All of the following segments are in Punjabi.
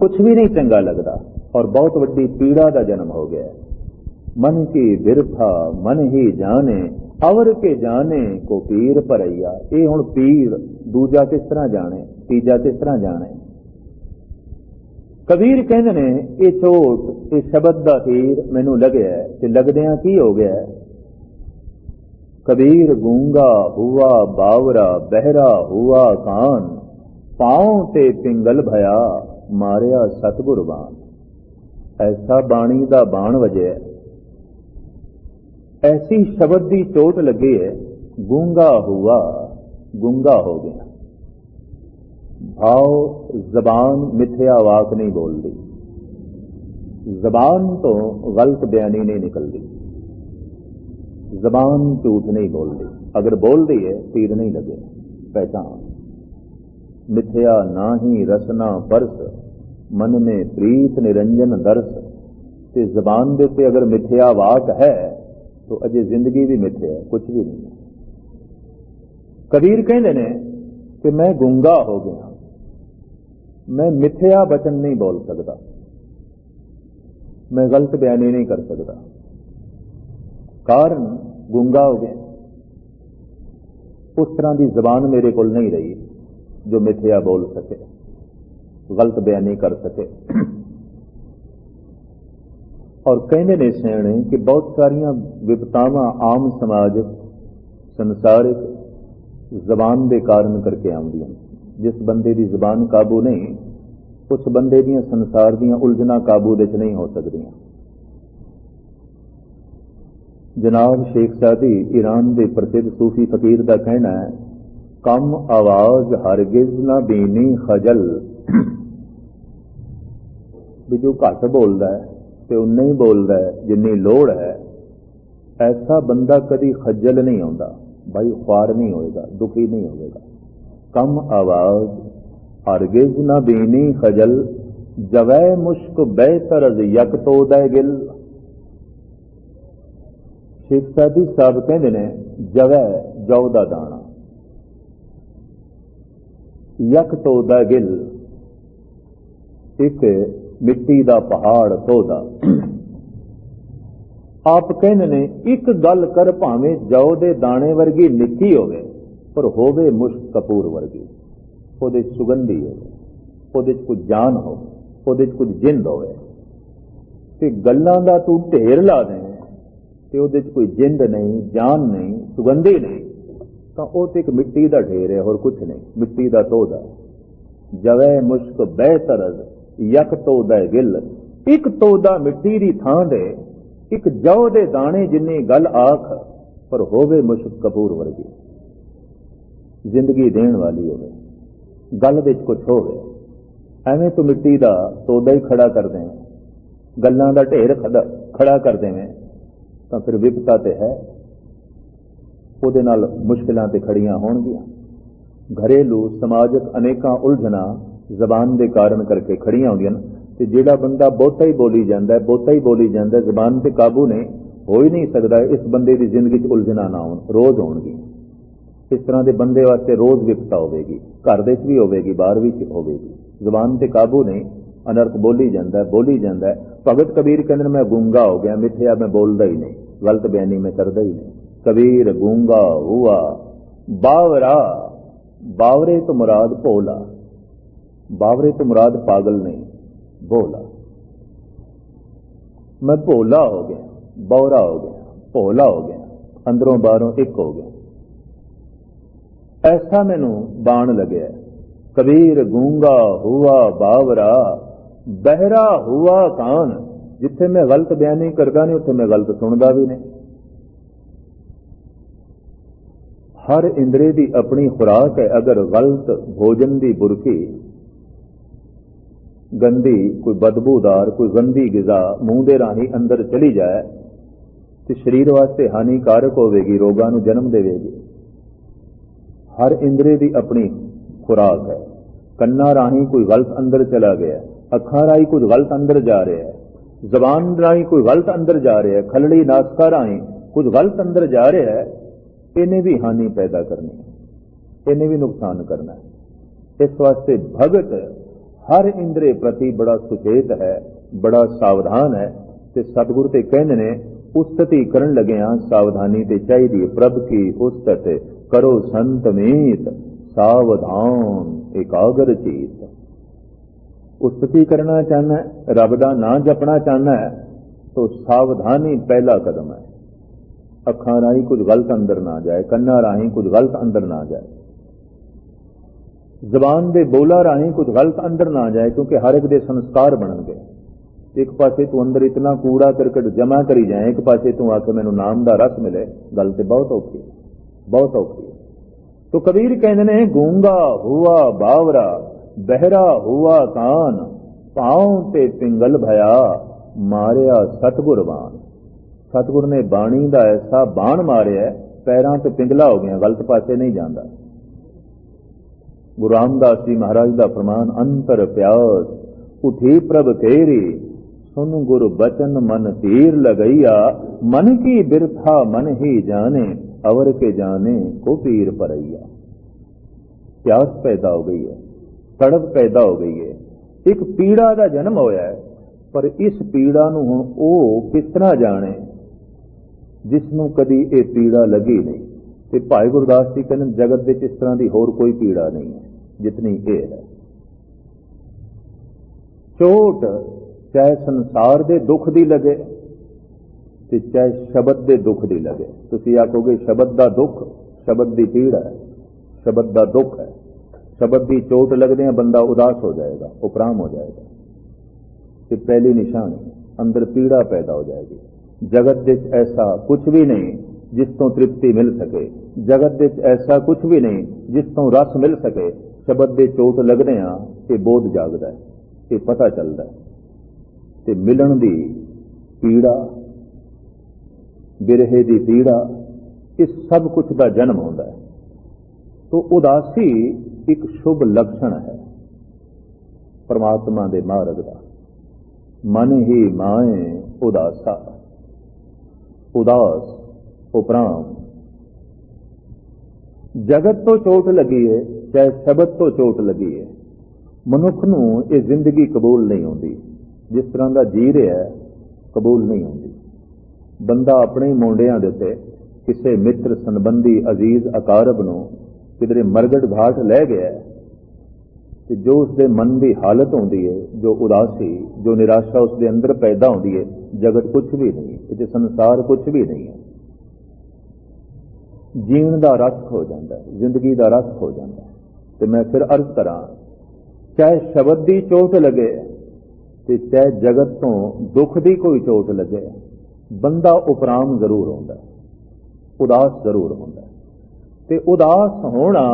ਕੁਝ ਵੀ ਨਹੀਂ ਚੰਗਾ ਲੱਗਦਾ ਔਰ ਬਹੁਤ ਵੱਡੀ ਪੀੜਾ ਦਾ ਜਨਮ ਹੋ ਗਿਆ। ਮਨ ਕੀ ਬਿਰਥਾ, ਮਨ ਹੀ ਜਾਣੇ ਅਵਰ ਕੇ ਜਾਣੇ ਕੋ ਪੀਰ ਭਰਈਆ। ਇਹ ਹੁਣ ਪੀਰ ਦੂਜਾ ਕਿਸ ਤਰ੍ਹਾਂ ਜਾਣੇ, ਤੀਜਾ ਕਿਸ ਤਰ੍ਹਾਂ ਜਾਣੇ? ਕਬੀਰ ਕਹਿੰਦੇ ਨੇ, ਇਹ ਚੋਟ ਇਹ ਸ਼ਬਦ ਦਾ ਹੀਰ ਮੈਨੂੰ ਲੱਗਿਆ ਤੇ ਲੱਗਦਿਆਂ ਕੀ ਹੋ ਗਿਆ ਕਬੀਰ ਗੂੰਗਾ ਹੁਆ ਬਾਵਰਾ, ਬਹਿਰਾ, ਹੁਆ ਕਾਨ ਪਾਉ ਤੇ ਪਿੰਗਲ ਭਇਆ। ਮਾਰਿਆ ਸਤਿਗੁਰ ਬਾਣ ਐਸਾ ਬਾਣੀ ਦਾ ਬਾਣ ਵਜਿਆ ਐਸੀ ਸ਼ਬਦ ਦੀ ਚੋਟ ਲੱਗੀ ਹੈ ਗੂੰਗਾ ਹੁਆ, ਗੂੰਗਾ ਹੋ ਗਿਆ। ਭਾਵ ਜ਼ਬਾਨ ਮਿੱਥਿਆ ਵਾਕ ਨਹੀਂ ਬੋਲਦੀ। ਜ਼ਬਾਨ ਤੋਂ ਗਲਤ ਬਿਆਨੀ ਨਹੀਂ ਨਿਕਲਦੀ। ਜ਼ਬਾਨ ਝੂਠ ਨਹੀਂ ਬੋਲਦੀ। ਅਗਰ ਬੋਲਦੀ ਹੈ ਤੀਰ ਨਹੀਂ ਲੱਗੇ। ਪਹਿਚਾਨ ਮਿਥਿਆ ਨਾਹੀ ਰਸਨਾ ਪਰਸ ਮਨ ਮੇ ਪ੍ਰੀਤ ਨਿਰੰਜਨ ਦਰਸ। ਤੇ ਜ਼ਬਾਨ ਦੇ ਉੱਤੇ ਅਗਰ ਮਿਥਿਆ ਵਾਕ ਹੈ, ਤਾਂ ਅਜੇ ਜ਼ਿੰਦਗੀ ਵੀ ਮਿਥਿਆ ਹੈ ਕੁਝ ਵੀ ਨਹੀਂ। ਹੈ ਕਬੀਰ ਕਹਿੰਦੇ ਨੇ ਕਿ ਮੈਂ ਗੁੰਗਾ ਹੋ ਗਿਆ। ਮੈਂ ਮਿਥਿਆ ਬਚਨ ਨਹੀਂ ਬੋਲ ਸਕਦਾ। ਮੈਂ ਗਲਤ ਬਿਆਨੀ ਨਹੀਂ ਕਰ ਸਕਦਾ। ਕਾਰਨ ਗੁੰਗਾ ਹੋ ਗਿਆ। ਉਸ ਤਰ੍ਹਾਂ ਦੀ ਜ਼ਬਾਨ ਮੇਰੇ ਕੋਲ ਨਹੀਂ ਰਹੀ। ਜੋ ਮਿਥਿਆ ਬੋਲ ਸਕੇ ਗਲਤ ਬਿਆਨੀ ਕਰ ਸਕੇ ਔਰ ਕਹਿੰਦੇ ਨੇ ਸਿਆਣੇ ਕਿ ਬਹੁਤ ਸਾਰੀਆਂ ਵਿਪਤਾਵਾਂ ਆਮ ਸਮਾਜਿਕ ਸੰਸਾਰਿਕ ਜ਼ਬਾਨ ਦੇ ਕਾਰਨ ਕਰਕੇ ਆਉਂਦੀਆਂ ਜਿਸ ਬੰਦੇ ਦੀ ਜ਼ਬਾਨ ਕਾਬੂ ਨਹੀਂ ਉਸ ਬੰਦੇ ਦੀਆਂ ਸੰਸਾਰ ਦੀਆਂ ਉਲਝਣਾਂ ਕਾਬੂ ਵਿੱਚ ਨਹੀਂ ਹੋ ਸਕਦੀਆਂ ਜਨਾਬ ਸ਼ੇਖ ਸਾਦੀ ਈਰਾਨ ਦੇ ਪ੍ਰਸਿੱਧ ਸੂਫੀ ਫਕੀਰ ਦਾ ਕਹਿਣਾ ਹੈ ਕਮ ਆਵਾਜ਼ ਹਰਗਿਜ਼ ਨਾ ਬੀਨੀ ਖਜਲ। ਵੀ ਜੋ ਘੱਟ ਬੋਲਦਾ ਹੈ ਤੇ ਉਨਾ ਹੀ ਬੋਲਦਾ ਹੈ, ਜਿੰਨੀ ਲੋੜ ਹੈ, ਐਸਾ ਬੰਦਾ ਕਦੀ ਖੱਜਲ ਨਹੀਂ ਆਉਂਦਾ। ਭਾਈ ਖੁਆਰ ਨਹੀਂ ਹੋਏਗਾ, ਦੁਖੀ ਨਹੀਂ ਹੋਵੇਗਾ। ਕਮ ਆਵਾਜ਼ ਹਰਗਿਜ਼ ਨਾ ਬੀਨੀ ਖਜਲ, ਜਵੈ ਮੁਸ਼ਕ ਬਹਿਤਰ ਯਕ ਤੋਦਾ ਗਿਲ। ਸ਼ੇਖ ਸਾਦੀ ਸਾਹਿਬ ਕਹਿੰਦੇ ਨੇ, ਜਵੈ ਜੌ ਦਾ ਦਾਣਾ। ਯਕ ਤੋਦਾ ਗਿਲ। ਇੱਕ ਮਿੱਟੀ ਦਾ ਪਹਾੜ ਤੋਦਾ ਆਪ ਕਹਿੰਦੇ ਨੇ, ਇੱਕ ਗੱਲ ਕਰ ਭਾਵੇਂ ਜੌ ਦੇ ਦਾਣੇ ਵਰਗੀ ਨਿੱਕੀ ਹੋਵੇ, ਪਰ ਹੋਵੇ ਮੁਸ਼ਕ ਕਪੂਰ ਵਰਗੀ। ਉਹਦੇ 'ਚ ਸੁਗੰਧੀ ਹੋਵੇ, ਉਹਦੇ 'ਚ ਕੁਝ ਜਾਨ ਹੋਵੇ, ਉਹਦੇ 'ਚ ਕੁਝ ਜਿੰਦ ਹੋਵੇ। ਤੇ ਗੱਲਾਂ ਦਾ ਤੂੰ ਢੇਰ ਲਾ ਦੇ, ਤੇ ਉਹਦੇ 'ਚ ਕੋਈ ਜਿੰਦ ਨਹੀਂ, ਜਾਨ ਨਹੀਂ, ਸੁਗੰਧੀ ਨਹੀਂ। ਤਾਂ ਉਹ ਤੇ ਇੱਕ ਮਿੱਟੀ ਦਾ ਢੇਰ ਹੈ, ਹੋਰ ਕੁਝ ਨਹੀਂ। ਮਿੱਟੀ ਦਾ ਤੋਦਾ। ਜਵੈ ਮੁਸ਼ਕ ਬਹਿਤਰਜ਼ ਯਕ ਤੋਦਾ ਗਿਲ। ਇੱਕ ਤੋਦਾ ਮਿੱਟੀ ਦੀ ਥਾਂ ਦੇ, ਇੱਕ ਜੌ ਦੇ ਦਾਣੇ ਜਿੰਨੀ ਗੱਲ ਆਖ, ਪਰ ਹੋਵੇ ਮੁਸ਼ਕ ਕਪੂਰ ਵਰਗੀ। ਜ਼ਿੰਦਗੀ ਦੇਣ ਵਾਲੀ ਹੋਵੇ, ਗੱਲ ਵਿੱਚ ਕੁਝ ਹੋਵੇ। ਐਵੇਂ ਤੂੰ ਮਿੱਟੀ ਦਾ ਤੋਦਾ ਹੀ ਖੜਾ ਕਰ ਦੇ ਗੱਲਾਂ ਦਾ ਢੇਰ ਖੜਾ ਕਰ ਦੇਵੇਂ, ਤਾਂ ਫਿਰ ਵਿਪਤਾ ਤੇ ਹੈ। ਉਹਦੇ ਨਾਲ ਮੁਸ਼ਕਲਾਂ ਤੇ ਖੜੀਆਂ ਹੋਣਗੀਆਂ। ਘਰੇਲੂ ਸਮਾਜਿਕ ਅਨੇਕਾਂ ਉਲਝਣਾ ਜ਼ਬਾਨ ਦੇ ਕਾਰਨ ਕਰਕੇ ਖੜੀਆਂ ਹੁੰਦੀਆਂ ਨੇ ਤੇ ਜਿਹੜਾ ਬੰਦਾ ਬਹੁਤਾ ਹੀ ਬੋਲੀ ਜਾਂਦਾ ਹੈ, ਬਹੁਤਾ ਹੀ ਬੋਲੀ ਜਾਂਦਾ ਹੈ, ਜ਼ਬਾਨ ਤੇ ਕਾਬੂ ਨਹੀਂ ਹੋ ਹੀ ਨਹੀਂ ਸਕਦਾ ਇਸ ਬੰਦੇ ਦੀ ਜ਼ਿੰਦਗੀ 'ਚ ਉਲਝਣਾ ਨਾ ਹੋਣ, ਰੋਜ਼ ਹੋਣਗੀ ਇਸ ਤਰ੍ਹਾਂ ਦੇ ਬੰਦੇ ਵਾਸਤੇ ਰੋਜ਼ ਵਿਪਤਾ ਹੋਵੇਗੀ, ਘਰ ਦੇ 'ਚ ਵੀ ਹੋਵੇਗੀ, ਬਾਹਰ ਵੀ ਹੋਵੇਗੀ। ਜ਼ਬਾਨ ਤੇ ਕਾਬੂ ਨਹੀਂ ਅਨਰਥ ਬੋਲੀ ਜਾਂਦਾ ਬੋਲੀ ਜਾਂਦਾ ਭਗਤ ਕਬੀਰ ਕਹਿੰਦੇ ਮੈਂ ਗੁੰਗਾ ਹੋ ਗਿਆ, ਮਿੱਥਿਆ ਮੈਂ ਬੋਲਦਾ ਹੀ ਨਹੀਂ, ਗਲਤ ਬਿਆਨੀ ਮੈਂ ਕਰਦਾ ਹੀ ਨਹੀਂ। ਕਬੀਰ ਗੂੰਗਾ ਹੁਆ, ਬਾਵਰਾ, ਬਾਵਰੇ ਤੋਂ ਮੁਰਾਦ ਭੋਲਾ। ਬਾਵਰੇ ਤੋਂ ਮੁਰਾਦ ਪਾਗਲ ਨਹੀਂ, ਭੋਲਾ। ਮੈਂ ਭੋਲਾ ਹੋ ਗਿਆ ਬੌਰਾ ਹੋ ਗਿਆ, ਭੋਲਾ ਹੋ ਗਿਆ, ਅੰਦਰੋਂ ਬਾਹਰੋਂ ਇੱਕ ਹੋ ਗਿਆ। ਐਸਾ ਮੈਨੂੰ ਬਾਣ ਲੱਗਿਆ, ਕਬੀਰ ਗੂੰਗਾ ਹੁਆ, ਬਾਵਰਾ, ਬਹਿਰਾ ਹੁਆ ਕਾਨ, ਜਿੱਥੇ ਮੈਂ ਗਲਤ ਬਿਆਨੀ ਕਰਦਾ ਨਹੀਂ, ਉੱਥੇ ਮੈਂ ਗਲਤ ਸੁਣਦਾ ਵੀ ਨਹੀਂ। ਹਰ ਇੰਦਰੀ ਦੀ ਆਪਣੀ ਖੁਰਾਕ ਹੈ। ਅਗਰ ਗਲਤ ਭੋਜਨ ਦੀ ਬੁਰਕੀ, ਗੰਦੀ ਕੋਈ ਬਦਬੂਦਾਰ, ਕੋਈ ਗੰਦੀ ਗਿਜ਼ਾ ਮੂੰਹ ਦੇ ਰਾਹੀਂ ਅੰਦਰ ਚਲੀ ਜਾਏ, ਤੇ ਸਰੀਰ ਵਾਸਤੇ ਹਾਨੀਕਾਰਕ ਹੋਵੇਗੀ, ਰੋਗਾਂ ਨੂੰ ਜਨਮ ਦੇਵੇਗੀ। ਹਰ ਇੰਦਰੀ ਦੀ ਆਪਣੀ ਖੁਰਾਕ ਹੈ। ਕੰਨਾਂ ਰਾਹੀਂ ਕੋਈ ਗਲਤ ਅੰਦਰ ਚਲਾ ਗਿਆ, ਅੱਖਾਂ ਰਾਹੀਂ ਕੁਝ ਗਲਤ ਅੰਦਰ ਜਾ ਰਿਹਾ ਹੈ, ਜ਼ਬਾਨ ਰਾਹੀਂ ਕੋਈ ਗਲਤ ਅੰਦਰ ਜਾ ਰਿਹਾ ਹੈ, ਖਲੜੀ ਨਾਸਕਾ ਰਾਹੀਂ ਕੁਝ ਗਲਤ ਅੰਦਰ ਜਾ ਰਿਹਾ ਹੈ ਇਹਨੇ ਵੀ ਹਾਨੀ ਪੈਦਾ ਕਰਨੀ ਇਹਨੇ ਵੀ ਨੁਕਸਾਨ ਕਰਨਾ ਇਸ ਵਾਸਤੇ ਭਗਤ ਹਰ ਇੰਦਰੇ ਪ੍ਰਤੀ ਬੜਾ ਸੁਚੇਤ ਹੈ, ਬੜਾ ਸਾਵਧਾਨ ਹੈ ਤੇ ਸਤਿਗੁਰ ਤੇ ਕਹਿੰਦੇ ਨੇ, ਉਸਤਤੀ ਕਰਨ ਲੱਗਿਆਂ ਸਾਵਧਾਨੀ ਤੇ ਚਾਹੀਦੀ ਹੈ। ਪ੍ਰਭ ਕੀ ਉਸਤਤ ਕਰੋ ਸੰਤ ਮੀਤ, ਸਾਵਧਾਨ ਇਕਾਗਰ ਚੀਤ। ਉਸਤਤੀ ਕਰਨਾ ਚਾਹਨਾ ਰੱਬ ਦਾ ਨਾਮ ਜਪਣਾ ਚਾਹਨਾ ਹੈ, ਤਾਂ ਸਾਵਧਾਨੀ ਪਹਿਲਾ ਕਦਮ ਹੈ। ਅੱਖਾਂ ਰਾਹੀਂ ਕੁਝ ਗਲਤ ਅੰਦਰ ਨਾ ਜਾਏ, ਕੰਨਾਂ ਰਾਹੀਂ ਕੁਝ ਗਲਤ ਅੰਦਰ ਨਾ ਜਾਏ। ਜ਼ਬਾਨ ਦੇ ਬੋਲਾ ਰਾਹੀਂ ਕੁਝ ਗਲਤ ਅੰਦਰ ਨਾ ਜਾਏ, ਕਿਉਂਕਿ ਹਰ ਇੱਕ ਦੇ ਸੰਸਕਾਰ ਬਣਨਗੇ। ਇੱਕ ਪਾਸੇ ਤੂੰ ਅੰਦਰ ਇਤਨਾ ਕੂੜਾ ਕਰਕਟ ਜਮਾ ਕਰੀ ਜਾਏ, ਇੱਕ ਪਾਸੇ ਤੂੰ ਆ ਕੇ ਮੈਨੂੰ ਨਾਮ ਦਾ ਰਸ ਮਿਲੇ, ਗੱਲ ਤੇ ਬਹੁਤ ਔਖੀ ਬਹੁਤ ਔਖੀ ਹੈ। ਤੋ ਕਬੀਰ ਕਹਿੰਦੇ ਨੇ, ਗੂੰਗਾ ਹੁਆ ਬਾਵਰਾ, ਬਹਿਰਾ ਹੁਆ ਕਾਨ, ਪਾਉ ਤੇ ਪਿੰਗਲ ਭਇਆ, ਮਾਰਿਆ ਸਤਗੁਰ ਸਤਿਗੁਰ ਨੇ ਬਾਣੀ ਦਾ ਐਸਾ ਬਾਣ ਮਾਰਿਆ, ਪੈਰਾਂ ਤੇ ਪਿੰਗਲਾ ਹੋ ਗਿਆ ਗਲਤ ਪਾਸੇ ਨਹੀਂ ਜਾਂਦਾ। ਗੁਰੂ ਰਾਮਦਾਸ ਜੀ ਮਹਾਰਾਜ ਦਾ ਫਰਮਾਨ, ਅੰਤਰ ਪਿਆਸ, ਉਠੀ ਪ੍ਰਭ ਤੇਰੀ, ਸੁਨ ਗੁਰ ਬਚਨ ਮਨ ਤੀਰ ਲਗਈਆ, ਮਨ ਕੀ ਬਿਰਥਾ ਮਨ ਹੀ ਜਾਣੇ, ਅਵਰ ਕੇ ਜਾਣੇ ਕੋ ਪੀਰ ਪਰਈਆ। ਪਿਆਸ ਪੈਦਾ ਹੋ ਗਈ ਹੈ, ਤੜਪ ਪੈਦਾ ਹੋ ਗਈ ਹੈ। ਇੱਕ ਪੀੜਾ ਦਾ ਜਨਮ ਹੋਇਆ ਹੈ, ਪਰ ਇਸ ਪੀੜਾ ਨੂੰ ਹੁਣ ਉਹ ਕਿਸ ਤਰ੍ਹਾਂ ਜਾਣੇ? ਜਿਸ ਨੂੰ ਕਦੀ ਇਹ ਪੀੜਾ ਲੱਗੀ ਨਹੀਂ। ਤੇ ਭਾਈ ਗੁਰਦਾਸ ਜੀ ਕਹਿੰਦੇ ਜਗਤ ਵਿੱਚ ਇਸ ਤਰ੍ਹਾਂ ਦੀ ਹੋਰ ਕੋਈ ਪੀੜਾ ਨਹੀਂ ਹੈ, ਜਿਤਨੀ ਇਹ ਹੈ। ਚੋਟ ਚਾਹੇ ਸੰਸਾਰ ਦੇ ਦੁੱਖ ਦੀ ਲੱਗੇ, ਤੇ ਚਾਹੇ ਸ਼ਬਦ ਦੇ ਦੁੱਖ ਦੀ ਲੱਗੇ। ਤੁਸੀਂ ਆਖੋਗੇ ਸ਼ਬਦ ਦਾ ਦੁੱਖ, ਸ਼ਬਦ ਦੀ ਪੀੜਾ ਹੈ, ਸ਼ਬਦ ਦਾ ਦੁੱਖ ਹੈ। ਸ਼ਬਦ ਦੀ ਚੋਟ ਲੱਗਦਿਆਂ ਬੰਦਾ ਉਦਾਸ ਹੋ ਜਾਏਗਾ, ਉਪਰਾਮ ਹੋ ਜਾਏਗਾ। ਤੇ ਪਹਿਲੀ ਨਿਸ਼ਾਨੀ, ਅੰਦਰ ਪੀੜਾ ਪੈਦਾ ਹੋ ਜਾਏਗੀ। ਜਗਤ ਵਿੱਚ ਐਸਾ ਕੁਝ ਵੀ ਨਹੀਂ ਜਿਸ ਤੋਂ ਤ੍ਰਿਪਤੀ ਮਿਲ ਸਕੇ। ਜਗਤ ਵਿੱਚ ਐਸਾ ਕੁਝ ਵੀ ਨਹੀਂ ਜਿਸ ਤੋਂ ਰਸ ਮਿਲ ਸਕੇ। ਸ਼ਬਦ ਦੇ ਚੋਟ ਲੱਗਦੇ ਲੱਗਦਿਆਂ ਇਹ ਬੋਧ ਜਾਗਦਾ ਹੈ ਇਹ ਪਤਾ ਚੱਲਦਾ ਹੈ। ਤੇ ਮਿਲਣ ਦੀ ਪੀੜਾ, ਬਿਰਹੇ ਦੀ ਪੀੜਾ ਇਸ ਸਭ ਕੁਝ ਦਾ ਜਨਮ ਹੁੰਦਾ ਹੈ। ਤੋ ਉਦਾਸੀ ਇੱਕ ਸ਼ੁਭ ਲਕਸ਼ਣ ਹੈ ਪਰਮਾਤਮਾ ਦੇ ਮਾਰਗ ਦਾ। ਮਨ ਹੀ ਮਾਏ ਉਦਾਸਾ। ਉਦਾਸ, ਉਪਰਾਮ। ਜਗਤ ਤੋਂ ਚੋਟ ਲੱਗੀ ਹੈ ਚਾਹੇ ਸ਼ਬਦ ਤੋਂ ਚੋਟ ਲੱਗੀ ਹੈ ਮਨੁੱਖ ਨੂੰ ਇਹ ਜ਼ਿੰਦਗੀ ਕਬੂਲ ਨਹੀਂ ਹੁੰਦੀ। ਜਿਸ ਤਰ੍ਹਾਂ ਦਾ ਜੀ ਰਿਹਾ, ਕਬੂਲ ਨਹੀਂ ਹੁੰਦੀ। ਬੰਦਾ ਆਪਣੇ ਮੁੰਡਿਆਂ ਦੇ ਉੱਤੇ ਕਿਸੇ ਮਿੱਤਰ ਸੰਬੰਧੀ ਅਜ਼ੀਜ਼ ਅਕਾਰਬ ਨੂੰ ਕਿਧਰੇ ਮਰਗੜ ਘਾਟ ਲੈ ਗਿਆ ਤੇ ਜੋ ਉਸ ਦੇ ਮਨ ਦੀ ਹਾਲਤ ਹੁੰਦੀ ਹੈ ਜੋ ਉਦਾਸੀ, ਜੋ ਨਿਰਾਸ਼ਾ ਉਸ ਦੇ ਅੰਦਰ ਪੈਦਾ ਹੁੰਦੀ ਹੈ ਜਗਤ ਕੁਝ ਵੀ ਨਹੀਂ ਇਹ 'ਚ ਸੰਸਾਰ ਕੁਝ ਵੀ ਨਹੀਂ ਹੈ ਜੀਣ ਦਾ ਰਸ ਹੋ ਜਾਂਦਾ ਹੈ ਜ਼ਿੰਦਗੀ ਦਾ ਰਸ ਹੋ ਜਾਂਦਾ ਹੈ ਤੇ ਮੈਂ ਫਿਰ ਅਰਜ਼ ਕਰਾਂ, ਚਾਹੇ ਸ਼ਬਦ ਦੀ ਚੋਟ ਲੱਗੇ, ਤੇ ਚਾਹੇ ਜਗਤ ਤੋਂ ਦੁੱਖ ਦੀ ਕੋਈ ਚੋਟ ਲੱਗੇ, ਬੰਦਾ ਉਪਰਾਮ ਜ਼ਰੂਰ ਹੁੰਦਾ ਉਦਾਸ ਜ਼ਰੂਰ ਹੁੰਦਾ ਹੈ ਤੇ ਉਦਾਸ ਹੋਣਾ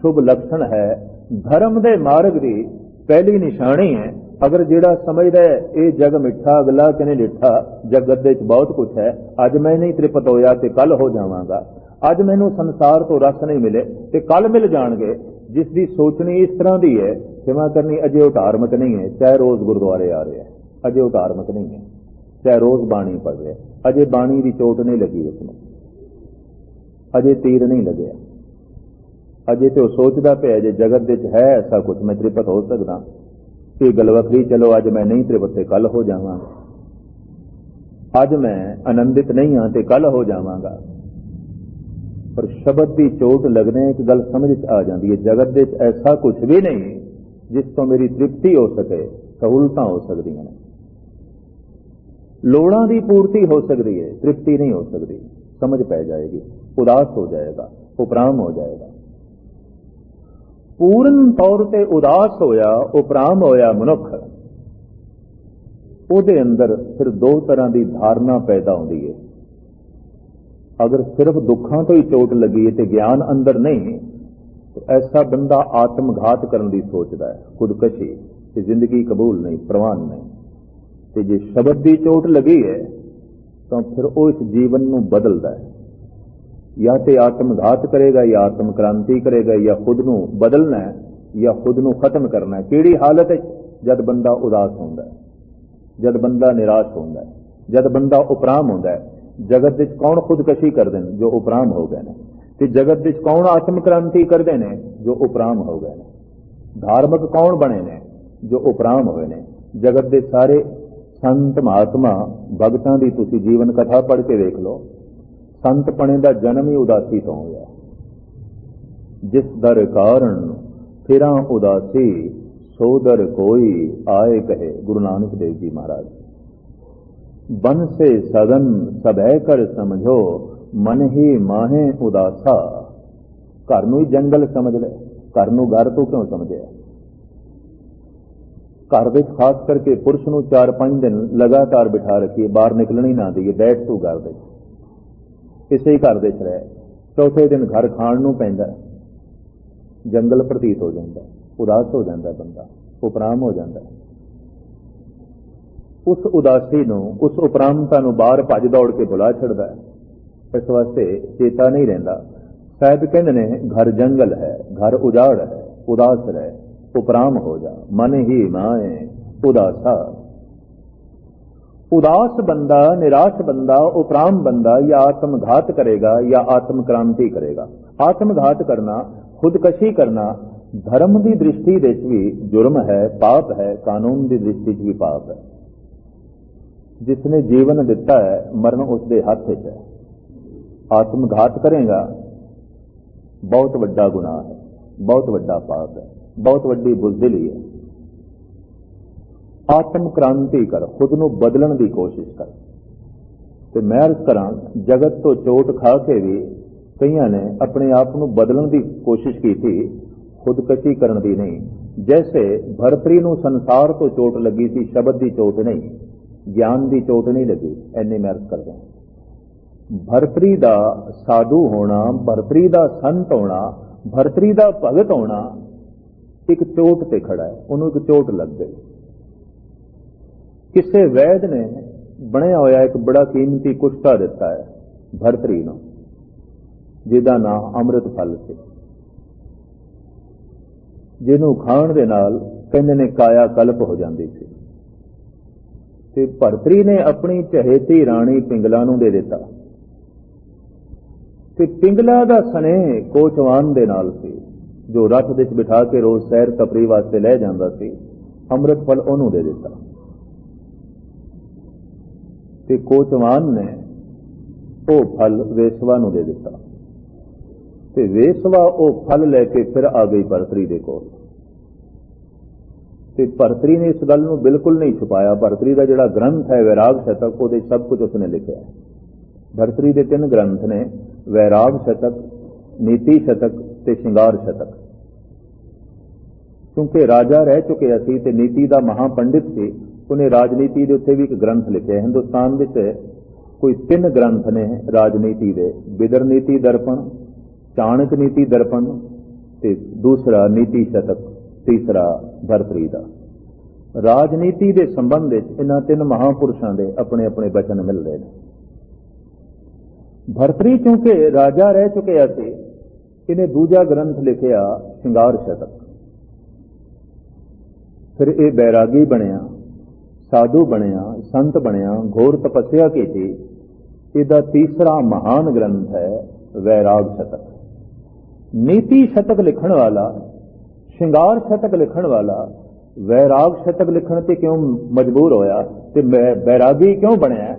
ਸ਼ੁਭ ਲਕਸ਼ਣ ਹੈ ਧਰਮ ਦੇ ਮਾਰਗ ਦੀ ਪਹਿਲੀ ਨਿਸ਼ਾਨੀ ਹੈ, ਅਗਰ ਜਿਹੜਾ ਸਮਝਦਾ ਇਹ ਜਗ ਮਿੱਠਾ, ਅਗਲਾ ਕਿਨੇ ਡਿੱਠਾ ਜਗਤ ਦੇ ਵਿੱਚ ਬਹੁਤ ਕੁਝ ਹੈ, ਅੱਜ ਮੈਂ ਨਹੀਂ ਤ੍ਰਿਪਤ ਹੋਇਆ ਤੇ ਕੱਲ ਹੋ ਜਾਵਾਂਗਾ। ਅੱਜ ਮੈਨੂੰ ਸੰਸਾਰ ਤੋਂ ਰਸ ਨਹੀਂ ਮਿਲੇ ਤੇ ਕੱਲ ਮਿਲ ਜਾਣਗੇ। ਜਿਸ ਦੀ ਸੋਚਣੀ ਇਸ ਤਰ੍ਹਾਂ ਦੀ ਹੈ ਸੇਵਾ ਕਰਨੀ ਅਜੇ ਉਹ ਧਾਰਮਿਕ ਨਹੀਂ ਹੈ, ਚਾਹੇ ਰੋਜ਼ ਗੁਰਦੁਆਰੇ ਆ ਰਿਹਾ ਅਜੇ ਉਹ ਧਾਰਮਿਕ ਨਹੀਂ ਹੈ, ਚਾਹੇ ਰੋਜ਼ ਬਾਣੀ ਪੜ੍ਹ ਰਿਹਾ ਅਜੇ ਬਾਣੀ ਦੀ ਚੋਟ ਨਹੀਂ ਲੱਗੀ ਉਸ ਨੂੰ, ਅਜੇ ਤੀਰ ਨਹੀਂ ਲੱਗਿਆ। ਅਜੇ ਤੇ ਉਹ ਸੋਚਦਾ ਪਿਆ ਜੇ ਜਗਤ ਵਿੱਚ ਹੈ ਐਸਾ ਕੁਝ ਮੈਂ ਤ੍ਰਿਪਤ ਹੋ ਸਕਦਾ। ਇਹ ਗੱਲ ਵੱਖਰੀ, ਚਲੋ ਅੱਜ ਮੈਂ ਨਹੀਂ ਤ੍ਰਿਪਤ ਤੇ ਕੱਲ ਹੋ ਜਾਵਾਂ ਅੱਜ ਮੈਂ ਆਨੰਦਿਤ ਨਹੀਂ ਹਾਂ ਤੇ ਕੱਲ ਹੋ ਜਾਵਾਂਗਾ। ਪਰ ਸ਼ਬਦ ਦੀ ਚੋਟ ਲੱਗਣੇ ਇੱਕ ਗੱਲ ਸਮਝ ਚ ਆ ਜਾਂਦੀ ਹੈ, ਜਗਤ ਵਿੱਚ ਐਸਾ ਕੁਝ ਵੀ ਨਹੀਂ ਜਿਸ ਤੋਂ ਮੇਰੀ ਤ੍ਰਿਪਤੀ ਹੋ ਸਕੇ, ਸਹੂਲਤਾਂ ਹੋ ਸਕਦੀਆਂ ਨੇ। ਲੋੜਾਂ ਦੀ ਪੂਰਤੀ ਹੋ ਸਕਦੀ ਹੈ, ਤ੍ਰਿਪਤੀ ਨਹੀਂ ਹੋ ਸਕਦੀ। ਸਮਝ ਪੈ ਜਾਏਗੀ, ਉਦਾਸ ਹੋ ਜਾਏਗਾ, ਉਪਰਾਮ ਹੋ ਜਾਏਗਾ। ਪੂਰਨ ਤੌਰ ਤੇ ਉਦਾਸ ਹੋਇਆ, ਉਪਰਾਮ ਹੋਇਆ ਮਨੁੱਖ, ਉਹਦੇ ਅੰਦਰ ਫਿਰ ਦੋ ਤਰ੍ਹਾਂ ਦੀ ਧਾਰਨਾ ਪੈਦਾ ਹੁੰਦੀ ਹੈ ਅਗਰ ਸਿਰਫ ਦੁੱਖਾਂ ਤੋਂ ਹੀ ਚੋਟ ਲੱਗੀ ਹੈ ਤੇ ਗਿਆਨ ਅੰਦਰ ਨਹੀਂ, ਤਾਂ ਐਸਾ ਬੰਦਾ ਆਤਮਘਾਤ ਕਰਨ ਦੀ ਸੋਚਦਾ ਹੈ। ਖੁਦਕਸ਼ੀ, ਤੇ ਜ਼ਿੰਦਗੀ ਕਬੂਲ ਨਹੀਂ, ਪ੍ਰਵਾਨ ਨਹੀਂ। ਤੇ ਜੇ ਸ਼ਬਦ ਦੀ ਚੋਟ ਲੱਗੀ ਹੈ ਤਾਂ ਫਿਰ ਉਹ ਇਸ ਜੀਵਨ ਨੂੰ ਬਦਲਦਾ ਹੈ। ਜਾਂ ਤੇ ਆਤਮਘਾਤ ਕਰੇਗਾ, ਜਾਂ ਆਤਮ ਕ੍ਰਾਂਤੀ ਕਰੇਗਾ, ਜਾਂ ਖੁਦ ਨੂੰ ਬਦਲਣਾ ਹੈ, ਜਾਂ ਖੁਦ ਨੂੰ ਖਤਮ ਕਰਨਾ ਹੈ। ਕਿਹੜੀ ਹਾਲਤ ਹੈ? ਜਦ ਬੰਦਾ ਉਦਾਸ ਹੁੰਦਾ ਹੈ, ਜਦ ਬੰਦਾ ਨਿਰਾਸ਼ ਹੁੰਦਾ ਹੈ, ਜਦ ਬੰਦਾ ਉਪਰਾਮ ਹੁੰਦਾ ਹੈ। ਜਗਤ ਵਿੱਚ ਕੌਣ ਖੁਦਕਸ਼ੀ ਕਰਦੇ ਨੇ? ਜੋ ਉਪਰਾਮ ਹੋ ਗਏ ਨੇ। ਤੇ ਜਗਤ ਵਿੱਚ ਕੌਣ ਆਤਮ ਕ੍ਰਾਂਤੀ ਕਰਦੇ ਨੇ? ਜੋ ਉਪਰਾਮ ਹੋ ਗਏ ਨੇ। ਧਾਰਮਿਕ ਕੌਣ ਬਣੇ ਨੇ? ਜੋ ਉਪਰਾਮ ਹੋਏ ਨੇ। ਜਗਤ ਦੇ ਸਾਰੇ ਸੰਤ ਮਹਾਤਮਾ, ਭਗਤਾਂ ਦੀ ਤੁਸੀਂ ਜੀਵਨ ਕਥਾ ਪੜ੍ਹ ਕੇ ਵੇਖ ਲਓ। ਸੰਤਪਣੇ ਦਾ ਜਨਮ ਹੀ ਉਦਾਸੀ ਤੋਂ ਹੋਇਆ। ਜਿਸ ਦਰ ਕਾਰਨ ਫਿਰਾਂ ਉਦਾਸੀ, ਸੋ ਦਰ ਕੋਈ ਆਏ ਕਹੇ, ਗੁਰੂ ਨਾਨਕ ਦੇਵ ਜੀ ਮਹਾਰਾਜ। ਬਨ ਸੇ ਸਗਨ ਸਭੈ ਕਰ ਸਮਝੋ, ਮਨ ਹੀ ਮਾਹੇ ਉਦਾਸਾ। ਘਰ ਨੂੰ ਹੀ ਜੰਗਲ ਸਮਝ ਲੈ, ਘਰ ਨੂੰ ਘਰ ਤੋਂ ਕਿਉਂ ਸਮਝਿਆ? ਘਰ ਵਿੱਚ ਖਾਸ ਕਰਕੇ ਪੁਰਸ਼ ਨੂੰ 4-5 ਦਿਨ ਲਗਾਤਾਰ ਬਿਠਾ ਰੱਖੀਏ, ਬਾਹਰ ਨਿਕਲਣ ਹੀ ਨਾ ਦਈਏ, ਬੈਠ ਤੂੰ ਘਰ ਵਿੱਚ। ਇਸੇ ਹੀ ਘਰ ਦੇ ਚ ਰਹਿ, ਚੌਥੇ ਦਿਨ ਘਰ ਖਾਣ ਨੂੰ ਪੈਂਦਾ ਜੰਗਲ ਪ੍ਰਤੀਤ ਹੋ ਜਾਂਦਾ ਉਦਾਸ ਹੋ ਜਾਂਦਾ ਬੰਦਾ, ਉਪਰਾਮ ਹੋ ਜਾਂਦਾ ਉਸ ਉਦਾਸੀ ਨੂੰ, ਉਸ ਉਪਰਾਮਤਾ ਨੂੰ ਬਾਹਰ ਭੱਜ ਦੌੜ ਕੇ ਬੁਲਾ ਛੱਡਦਾ ਹੈ। ਇਸ ਵਾਸਤੇ ਚੇਤਾ ਨਹੀਂ ਰਹਿੰਦਾ। ਸਾਹਿਬ ਕਹਿੰਦੇ ਨੇ, ਘਰ ਜੰਗਲ ਹੈ, ਘਰ ਉਜਾੜ ਹੈ, ਉਦਾਸ ਰਹਿ, ਉਪਰਾਮ ਹੋ ਜਾ, ਮਨ ਹੀ ਮਾਏ, ਉਦਾਸਾ ਉਦਾਸ ਬੰਦਾ, ਨਿਰਾਸ਼ ਬੰਦਾ, ਉਪਰਾਮ ਬੰਦਾ ਜਾਂ ਆਤਮਘਾਤ ਕਰੇਗਾ ਜਾਂ ਆਤਮ ਕ੍ਰਾਂਤੀ ਕਰੇਗਾ। ਆਤਮਘਾਤ ਕਰਨਾ, ਖੁਦਕਸ਼ੀ ਕਰਨਾ, ਧਰਮ ਦੀ ਦ੍ਰਿਸ਼ਟੀ ਵਿੱਚ ਵੀ ਜੁਰਮ ਹੈ, ਪਾਪ ਹੈ, ਕਾਨੂੰਨ ਦੀ ਦ੍ਰਿਸ਼ਟੀ 'ਚ ਵੀ ਪਾਪ ਹੈ। ਜਿਸ ਨੇ ਜੀਵਨ ਦਿੱਤਾ ਹੈ, ਮਰਨ ਉਸ ਦੇ ਹੱਥ 'ਚ ਹੈ। ਆਤਮਘਾਤ ਕਰੇਗਾ, ਬਹੁਤ ਵੱਡਾ ਗੁਨਾਹ ਹੈ, ਬਹੁਤ ਵੱਡਾ ਪਾਪ ਹੈ, ਬਹੁਤ ਵੱਡੀ ਬੁਜ਼ਦਿਲੀ ਹੈ। ਆਤਮ ਕ੍ਰਾਂਤੀ ਕਰ, ਖੁਦ ਨੂੰ ਬਦਲਣ ਦੀ ਕੋਸ਼ਿਸ਼ ਕਰ। ਤੇ ਮੈਂ ਅਰਜ਼ ਕਰਾਂ, ਜਗਤ ਤੋਂ ਚੋਟ ਖਾ ਕੇ ਵੀ ਕਈਆਂ ਨੇ ਆਪਣੇ ਆਪ ਨੂੰ ਬਦਲਣ ਦੀ ਕੋਸ਼ਿਸ਼ ਕੀਤੀ, ਖੁਦਕਸ਼ੀ ਕਰਨ ਦੀ ਨਹੀਂ। ਜੈਸੇ ਭਰਤਰੀ ਨੂੰ ਸੰਸਾਰ ਤੋਂ ਚੋਟ ਲੱਗੀ ਸੀ, ਸ਼ਬਦ ਦੀ ਚੋਟ ਨਹੀਂ, ਗਿਆਨ ਦੀ ਚੋਟ ਨਹੀਂ ਲੱਗੀ, ਐਨੇ ਮੈਂ ਅਰਜ਼ ਕਰਦਾ ਭਰਤਰੀ ਦਾ ਸਾਧੂ ਹੋਣਾ, ਭਰਤਰੀ ਦਾ ਸੰਤ ਹੋਣਾ, ਭਰਤਰੀ ਦਾ ਭਗਤ ਹੋਣਾ, ਇੱਕ ਚੋਟ ਤੇ ਖੜਾ ਹੈ, ਉਹਨੂੰ ਇੱਕ ਚੋਟ ਲੱਗ ਗਈ ਕਿਸੇ ਵੈਦ ਨੇ ਬਣਿਆ ਹੋਇਆ ਇੱਕ ਬੜਾ ਕੀਮਤੀ ਕੁਸ਼ਤਾ ਦਿੱਤਾ ਹੈ, ਭਰਤਰੀ ਨੂੰ, ਜਿਹਦਾ ਨਾਮ ਅੰਮ੍ਰਿਤ ਫਲ ਸੀ। ਜਿਹਨੂੰ ਖਾਣ ਦੇ ਨਾਲ ਕਹਿੰਦੇ ਨੇ ਕਾਇਆ ਕਲਪ ਹੋ ਜਾਂਦੀ ਸੀ। ਤੇ ਭਰਤਰੀ ਨੇ ਆਪਣੀ ਚਹੇਤੀ ਰਾਣੀ ਪਿੰਗਲਾ ਨੂੰ ਦੇ ਦਿੱਤਾ। ਤੇ ਪਿੰਗਲਾ ਦਾ ਸਨੇਹ ਕੋਚਵਾਨ ਦੇ ਨਾਲ ਸੀ, ਜੋ ਰੱਥ ਵਿੱਚ ਬਿਠਾ ਕੇ ਰੋਜ਼ ਸੈਰ ਤਪਰੀ ਵਾਸਤੇ ਲੈ ਜਾਂਦਾ ਸੀ ਅੰਮ੍ਰਿਤ ਫਲ ਉਹਨੂੰ ਦੇ ਦਿੱਤਾ। ਤੇ ਕੋਚਵਾਨ ਨੇ ਉਹ ਫਲ ਵੇਸਵਾ ਨੂੰ ਦੇ ਦਿੱਤਾ। ਤੇ ਵੇਸਵਾ ਉਹ ਫਲ ਲੈ ਕੇ ਫਿਰ ਆ ਗਈ ਭਰਤਰੀ ਦੇ ਕੋਲ। ਤੇ ਭਰਤਰੀ ਨੇ ਇਸ ਗੱਲ ਨੂੰ ਬਿਲਕੁਲ ਨਹੀਂ ਛੁਪਾਇਆ। ਭਰਤਰੀ ਦਾ ਜਿਹੜਾ ਗ੍ਰੰਥ ਹੈ, ਵੈਰਾਗ ਸ਼ਤਕ, ਉਹਦੇ ਸਭ ਕੁਝ ਉਸਨੇ ਲਿਖਿਆ ਹੈ। ਭਰਤਰੀ ਦੇ ਤਿੰਨ ਗ੍ਰੰਥ ਨੇ, ਵੈਰਾਗ ਸ਼ਤਕ, ਨੀਤੀ ਸ਼ਤਕ ਤੇ ਸ਼ਿੰਗਾਰ ਸ਼ਤਕ। ਕਿਉਂਕਿ ਰਾਜਾ ਰਹਿ ਚੁੱਕਿਆ ਸੀ ਤੇ ਨੀਤੀ ਦਾ ਮਹਾ ਪੰਡਿਤ ਸੀ, ਉਹਨੇ ਰਾਜਨੀਤੀ ਦੇ ਉੱਤੇ ਵੀ ਇੱਕ ਗ੍ਰੰਥ ਲਿਖਿਆ ਹਿੰਦੁਸਤਾਨ ਵਿੱਚ ਕੋਈ ਤਿੰਨ ਗ੍ਰੰਥ ਨੇ ਰਾਜਨੀਤੀ ਦੇ। ਬਿਦਰ ਨੀਤੀ ਦਰਪਣ, ਚਾਣਕ ਨੀਤੀ ਦਰਪਣ ਤੇ ਦੂਸਰਾ ਨੀਤੀ ਸ਼ਤਕ, ਤੀਸਰਾ ਭਰਤਰੀ ਦਾ। ਰਾਜਨੀਤੀ ਦੇ ਸੰਬੰਧ ਵਿੱਚ ਇਹਨਾਂ ਤਿੰਨ ਮਹਾਪੁਰਸ਼ਾਂ ਦੇ ਆਪਣੇ ਆਪਣੇ ਬਚਨ ਮਿਲਦੇ ਨੇ। ਭਰਤਰੀ ਕਿਉਂਕਿ ਰਾਜਾ ਰਹਿ ਚੁੱਕਿਆ ਸੀ ਇਹਨੇ ਦੂਜਾ ਗ੍ਰੰਥ ਲਿਖਿਆ ਸ਼ਿੰਗਾਰ ਸ਼ਤਕ। ਫਿਰ ਇਹ ਬੈਰਾਗੀ ਬਣਿਆ, ਸਾਧੂ ਬਣਿਆ, ਸੰਤ ਬਣਿਆ, ਘੋਰ ਤਪੱਸਿਆ ਕੀਤੀ। ਇਹਦਾ ਤੀਸਰਾ ਮਹਾਨ ਗ੍ਰੰਥ ਹੈ ਵੈਰਾਗ ਸ਼ਤਕ। ਨੀਤੀ ਸ਼ਤਕ ਲਿਖਣ ਵਾਲਾ, ਸ਼ਿੰਗਾਰ ਸ਼ਤਕ ਲਿਖਣ ਵਾਲਾ, ਵੈਰਾਗ ਸ਼ਤਕ ਲਿਖਣ ਤੇ ਕਿਉਂ ਮਜਬੂਰ ਹੋਇਆ ਤੇ ਬੈਰਾਗੀ ਕਿਉਂ ਬਣਿਆ?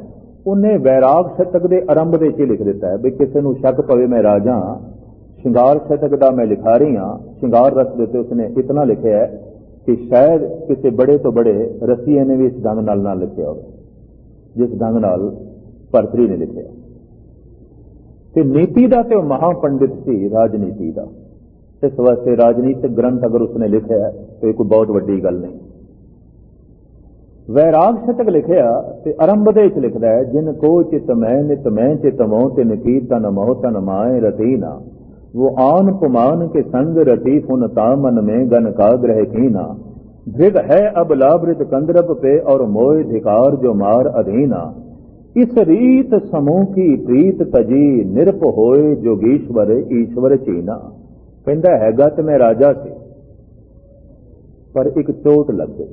ਉਹਨੇ ਵੈਰਾਗ ਸ਼ਤਕ ਦੇ ਆਰੰਭ ਦੇ ਵਿੱਚ ਹੀ ਲਿਖ ਦਿੱਤਾ ਹੈ ਵੀ ਕਿਸੇ ਨੂੰ ਸ਼ੱਕ ਪਵੇ ਮੈਂ ਰਾਜਾ, ਸ਼ਿੰਗਾਰ ਸ਼ਤਕ ਦਾ ਮੈਂ ਲਿਖਾ ਰਹੀ ਹਾਂ, ਸ਼ਿੰਗਾਰ ਰਸ ਦੇ ਉੱਤੇ ਉਸਨੇ ਇਤਨਾ ਲਿਖਿਆ ਹੈ ਕਿ ਸ਼ਾਇਦ ਕਿਸੇ ਬੜੇ ਤੋਂ ਬੜੇ ਰਸੀਏ ਨੇ ਵੀ ਇਸ ਢੰਗ ਨਾਲ ਨਾ ਲਿਖਿਆ ਹੋਵੇ, ਜਿਸ ਢੰਗ ਨਾਲ ਭਰਤਰੀ ਨੇ ਲਿਖਿਆ। ਤੇ ਨੀਤੀ ਦਾ ਤੇ ਉਹ ਮਹਾ ਪੰਡਿਤ ਸੀ, ਰਾਜਨੀਤੀ ਦਾ। ਇਸ ਵਾਸਤੇ ਰਾਜਨੀਤਿਕ ਗ੍ਰੰਥ ਅਗਰ ਉਸਨੇ ਲਿਖਿਆ ਹੈ, ਤੇ ਇਹ ਕੋਈ ਬਹੁਤ ਵੱਡੀ ਗੱਲ ਨਹੀਂ। ਵੈਰਾਗ ਸ਼ਤਕ ਲਿਖਿਆ ਤੇ ਆਰੰਭ ਦੇ ਵਿੱਚ ਲਿਖਦਾ ਹੈ, ਜਿਨ ਕੋ ਚਿਤ ਮੈਂ ਨਿਤ ਮੈਂ ਚਿਤ ਮੋਹ ਤਿਨ ਕੀ ਤਨ ਮੋਹ ਤਨ ਮਾਏ ਰਤੀਨਾ वो आन पुमान के संग रति फुन तामन में गन का ग्रह कीना भृग है अब लाभृत कंदरप पे और मोय धिकार जो मार अधीना इस रीत समूह की प्रीत तजी निरप होए जोगीश्वर ईश्वर चीना ਕਹਿੰਦਾ ਹੈਗਾ ਤੇ ਮੈਂ ਰਾਜਾ ਸੀ ਪਰ ਇੱਕ ਚੋਟ ਲੱਗ ਗਈ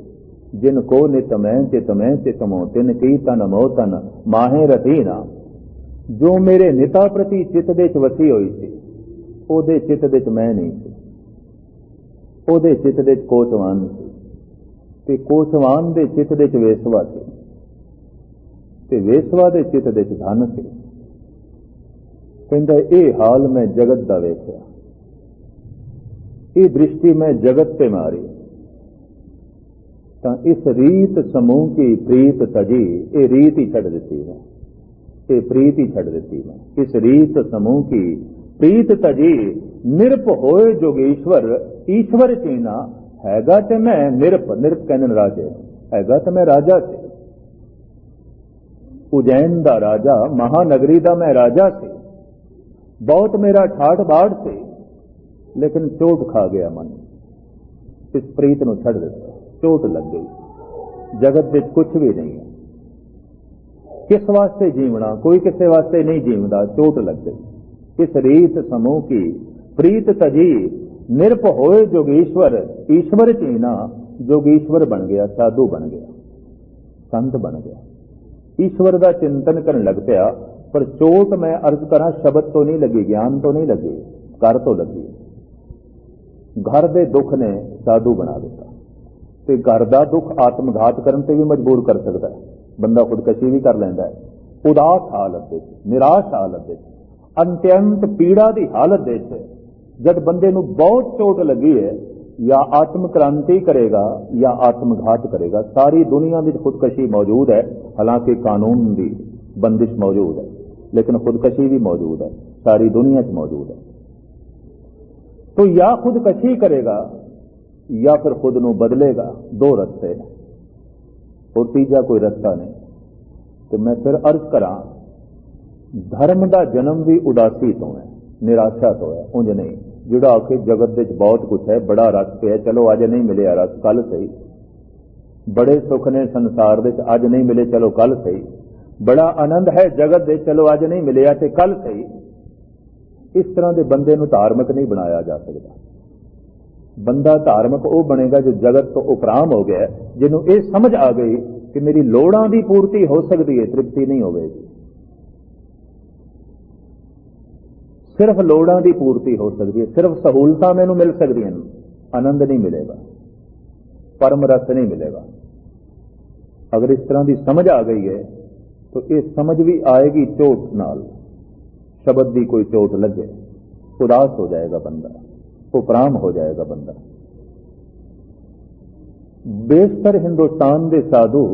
ਜਿਨ ਕੋ ਨਿਤ ਮੈਂ ਚਿਤ ਮੈਂ ਚਿਤ ਮੋ ਤਿਨ ਕੀ ਤਨ ਮੋ ਤਨ ਮਾਹੇ ਰਤੀਨਾ ਜੋ ਮੇਰੇ ਨਿਤਾ ਪ੍ਰਤੀ ਚਿਤ ਦੇ ਚ ਵਸੀ ਹੋਈ ਸੀ ਉਹਦੇ ਚਿੱਤ ਦੇ ਵਿੱਚ ਮੈਂ ਨਹੀਂ ਸੀ। ਉਹਦੇ ਚਿੱਤ ਦੇ ਵਿੱਚ ਕੋਚਵਾਨ ਸੀ। ਤੇ ਕੋਚਵਾਨ ਦੇ ਚਿੱਤ ਦੇ ਵਿੱਚ ਵੇਸਵਾ ਸੀ। ਤੇ ਵੇਸਵਾ ਦੇ ਚਿੱਤ ਦੇ ਵਿੱਚ ਧਨ ਸੀ। ਕਹਿੰਦਾ, ਇਹ ਹਾਲ ਮੈਂ ਜਗਤ ਦਾ ਵੇਖਿਆ। ਇਹ ਦ੍ਰਿਸ਼ਟੀ ਮੈਂ ਜਗਤ ਤੇ ਮਾਰੀ। ਤਾਂ ਇਸ ਰੀਤ ਸਮੂਹ ਕੀ ਪ੍ਰੀਤ ਤਜੀ ਇਹ ਰੀਤ ਹੀ ਛੱਡ ਦਿੱਤੀ ਮੈਂ। ਇਹ ਪ੍ਰੀਤ ਹੀ ਛੱਡ ਦਿੱਤੀ ਮੈਂ। ਇਸ ਰੀਤ ਸਮੂਹ ਕੀ ਪ੍ਰੀਤ ਤਜੀ ਨਿਰਪ ਹੋਏ ਜੋਗੇਸ਼ਵਰ ਈਸ਼ਵਰ ਚੀਨਾ, ਹੈਗਾ ਤੇ ਮੈਂ ਨਿਰਪ ਨਿਰਪ ਕਹਿੰਦੇ ਰਾਜੇ ਹੈਗਾ ਤੇ ਮੈਂ ਰਾਜਾ ਸੀ। ਉਜੈਨ ਦਾ ਰਾਜਾ, ਮਹਾਨਗਰੀ ਦਾ ਮੈਂ ਰਾਜਾ ਸੀ। ਬਹੁਤ ਮੇਰਾ ਠਾਠ ਬਾੜ ਸੀ, ਲੇਕਿਨ ਚੋਟ ਖਾ ਗਿਆ ਮਨ। ਇਸ ਪ੍ਰੀਤ ਨੂੰ ਛੱਡ ਦਿੱਤਾ, ਚੋਟ ਲੱਗ ਗਈ। ਜਗਤ ਵਿੱਚ ਕੁਝ ਵੀ ਨਹੀਂ ਹੈ। ਕਿਸ ਵਾਸਤੇ ਜੀਵਣਾ, ਕੋਈ ਕਿਸੇ ਵਾਸਤੇ ਨਹੀਂ ਜੀਵਦਾ, ਚੋਟ ਲੱਗ ਗਈ। ਇਸ ਰੀਤ ਸਮੂਹ ਕੀ? ਪ੍ਰੀਤ ਤਜੀ, ਨਿਰਭ ਹੋਏ ਜੋਗੀਸ਼ਵਰ, ਈਸ਼ਵਰ ਚੀਨਾ, ਜੋਗੀਸ਼ਵਰ ਬਣ ਗਿਆ, ਸਾਧੂ ਬਣ ਗਿਆ, ਸੰਤ ਬਣ ਗਿਆ। ਈਸ਼ਵਰ ਦਾ ਚਿੰਤਨ ਕਰਨ ਲੱਗ ਪਿਆ, ਪਰ ਚੋਟ ਮੈਂ ਅਰਜ਼ ਕਰਾਂ ਸ਼ਬਦ ਤੋਂ ਨਹੀਂ ਲੱਗੀ, ਗਿਆਨ ਤੋਂ ਨਹੀਂ ਲੱਗੀ, ਕਰ ਤੋਂ ਲੱਗੀ। ਘਰ ਦੇ ਦੁੱਖ ਨੇ ਸਾਧੂ ਬਣਾ ਦਿੱਤਾ। ਤੇ ਘਰ ਦਾ ਦੁੱਖ ਆਤਮਘਾਤ ਕਰਨ ਤੇ ਵੀ ਮਜਬੂਰ ਕਰ ਸਕਦਾ ਹੈ। ਬੰਦਾ ਖੁਦਕਸ਼ੀ ਵੀ ਕਰ ਲੈਂਦਾ ਹੈ। ਉਦਾਸ ਹਾਲਤ ਵਿੱਚ, ਨਿਰਾਸ਼ ਹਾਲਤ ਵਿੱਚ। ਅੰਤਿਅੰਤ ਪੀੜਾ ਦੀ ਹਾਲਤ ਵਿੱਚ ਜਦ ਬੰਦੇ ਨੂੰ ਬਹੁਤ ਚੋਟ ਲੱਗੀ ਹੈ ਜਾਂ ਆਤਮ ਕ੍ਰਾਂਤੀ ਕਰੇਗਾ ਜਾਂ ਆਤਮਘਾਤ ਕਰੇਗਾ ਸਾਰੀ ਦੁਨੀਆ ਵਿੱਚ ਖੁਦਕਸ਼ੀ ਮੌਜੂਦ ਹੈ ਹਾਲਾਂਕਿ ਕਾਨੂੰਨ ਦੀ ਬੰਦਿਸ਼ ਮੌਜੂਦ ਹੈ ਲੇਕਿਨ ਖੁਦਕਸ਼ੀ ਵੀ ਮੌਜੂਦ ਹੈ ਸਾਰੀ ਦੁਨੀਆ 'ਚ ਮੌਜੂਦ ਹੈ तो या खुदकशी करेगा या फिर खुद ਨੂੰ ਬਦਲੇਗਾ ਦੋ ਰਸਤੇ ਨੇ ਹੋਰ ਤੀਜਾ ਕੋਈ ਰਸਤਾ ਨਹੀਂ ਤੇ ਮੈਂ ਫਿਰ ਅਰਜ਼ ਕਰਾਂ ਧਰਮ ਦਾ ਜਨਮ ਵੀ ਉਦਾਸੀ ਤੋਂ ਹੈ, ਨਿਰਾਸ਼ਾ ਤੋਂ ਹੈ, ਉਂਝ ਨਹੀਂ। ਜਿਹੜਾ ਆਖੇ ਜਗਤ ਵਿੱਚ ਬਹੁਤ ਕੁਝ ਹੈ, ਬੜਾ ਰਸ ਪਿਆ, ਚਲੋ ਅੱਜ ਨਹੀਂ ਮਿਲਿਆ ਰਸ ਕੱਲ ਸਹੀ। ਬੜੇ ਸੁੱਖ ਨੇ ਸੰਸਾਰ ਵਿੱਚ, ਅੱਜ ਨਹੀਂ ਮਿਲੇ, ਚਲੋ ਕੱਲ ਸਹੀ। ਬੜਾ ਆਨੰਦ ਹੈ ਜਗਤ ਦੇ ਚਲੋ ਅੱਜ ਨਹੀਂ ਮਿਲਿਆ ਤੇ ਕੱਲ ਸਹੀ। ਇਸ ਤਰ੍ਹਾਂ ਦੇ ਬੰਦੇ ਨੂੰ ਧਾਰਮਿਕ ਨਹੀਂ ਬਣਾਇਆ ਜਾ ਸਕਦਾ। ਬੰਦਾ ਧਾਰਮਿਕ ਉਹ ਬਣੇਗਾ ਜੋ ਜਗਤ ਤੋਂ ਉਪਰਾਮ ਹੋ ਗਿਆ ਜਿਹਨੂੰ ਇਹ ਸਮਝ ਆ ਗਈ ਕਿ ਮੇਰੀ ਲੋੜਾਂ ਦੀ ਪੂਰਤੀ ਹੋ ਸਕਦੀ ਹੈ, ਤ੍ਰਿਪਤੀ ਨਹੀਂ ਹੋਵੇਗੀ। ਸਿਰਫ ਲੋੜਾਂ ਦੀ ਪੂਰਤੀ ਹੋ ਸਕਦੀ ਹੈ, ਸਿਰਫ ਸਹੂਲਤਾਂ ਮੈਨੂੰ ਮਿਲ ਸਕਦੀਆਂ ਨੇ, ਆਨੰਦ ਨਹੀਂ ਮਿਲੇਗਾ, ਪਰਮ ਰਸ ਨਹੀਂ ਮਿਲੇਗਾ। ਅਗਰ ਇਸ ਤਰ੍ਹਾਂ ਦੀ ਸਮਝ ਆ ਗਈ ਹੈ, ਤਾਂ ਇਹ ਸਮਝ ਵੀ ਆਏਗੀ ਚੋਟ ਨਾਲ। ਸ਼ਬਦ ਦੀ ਕੋਈ ਚੋਟ ਲੱਗੇ, ਉਦਾਸ ਹੋ ਜਾਏਗਾ ਬੰਦਾ, ਉਪਰਾਮ ਹੋ ਜਾਏਗਾ ਬੰਦਾ। ਬੇਸ਼ਤਰ ਹਿੰਦੁਸਤਾਨ ਦੇ ਸਾਧੂ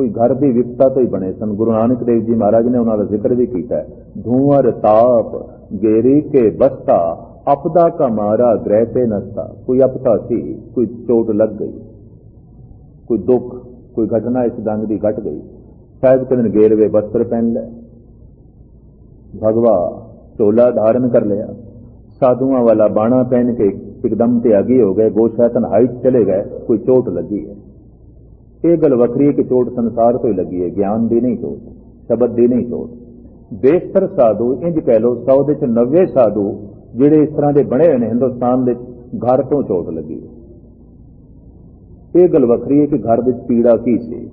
ਕੋਈ ਘਰ ਦੀ ਵਿਪਤਾ ਤੋਂ ਹੀ ਬਣੇ ਸਨ। ਗੁਰੂ ਨਾਨਕ ਦੇਵ ਜੀ ਮਹਾਰਾਜ ਨੇ ਉਹਨਾਂ ਦਾ ਜ਼ਿਕਰ ਵੀ ਕੀਤਾ ਹੈ। ਤਾਪ ਗੇਰੀ ਕੇ ਬਸਤਾ, ਅਪਦਾ ਕਾ ਮਾਰਾ ਗ੍ਰਹਿ ਤੇ ਨਸਤਾ। ਕੋਈ ਅਪਤਾ ਸੀ, ਕੋਈ ਚੋਟ ਲੱਗ ਗਈ, ਕੋਈ ਦੁੱਖ, ਕੋਈ ਘਟਨਾ ਇਸ ਦੰਗ ਦੀ ਘਟ ਗਈ। ਸਾਹਿਬ ਕਿਦਨ ਗੇਰਵੇ ਵਸਤਰ ਪਹਿਨ ਲੈ। ਭਗਵਾ ਢੋਲਾ ਧਾਰਨ ਕਰ ਲਿਆ। ਸਾਧੂਆਂ ਵਾਲਾ ਬਾਣਾ ਪਹਿਨ ਕੇ ਇੱਕਦਮ ਤੇ ਆਗੇ ਹੋ ਗਏ। ਗੋਸ਼ਾ ਤਨਹਾਈ ਚਲੇ ਗਏ। ਕੋਈ ਚੋਟ ਲੱਗੀ ਹੈ। ਇਹ ਗੱਲ ਵੱਖਰੀ ਹੈ ਕਿ ਚੋਟ ਸੰਸਾਰ ਤੋਂ ਹੀ ਲੱਗੀ ਹੈ, ਗਿਆਨ ਦੀ ਨਹੀਂ ਚੋਟ, ਸ਼ਬਦ ਦੀ ਨਹੀਂ ਚੋਟ। ਬੇਸ਼ਤਰ ਸਾਧੂ, ਇੰਜ ਕਹਿ ਲੋ 100 ਦੇ ਚ 90 ਸਾਧੂ, ਜਿਹੜੇ ਇਸ ਤਰ੍ਹਾਂ ਦੇ ਬਣੇ ਹੋਏ ਨੇ, ਹਿੰਦੁਸਤਾਨ ਦੇ ਘਰ ਤੋਂ ਚੋਟ ਲੱਗੀ ਇਹ ਗੱਲ ਵੱਖਰੀ ਹੈ ਕਿ ਘਰ ਵਿੱਚ ਪੀੜਾ ਕੀ ਸੀ।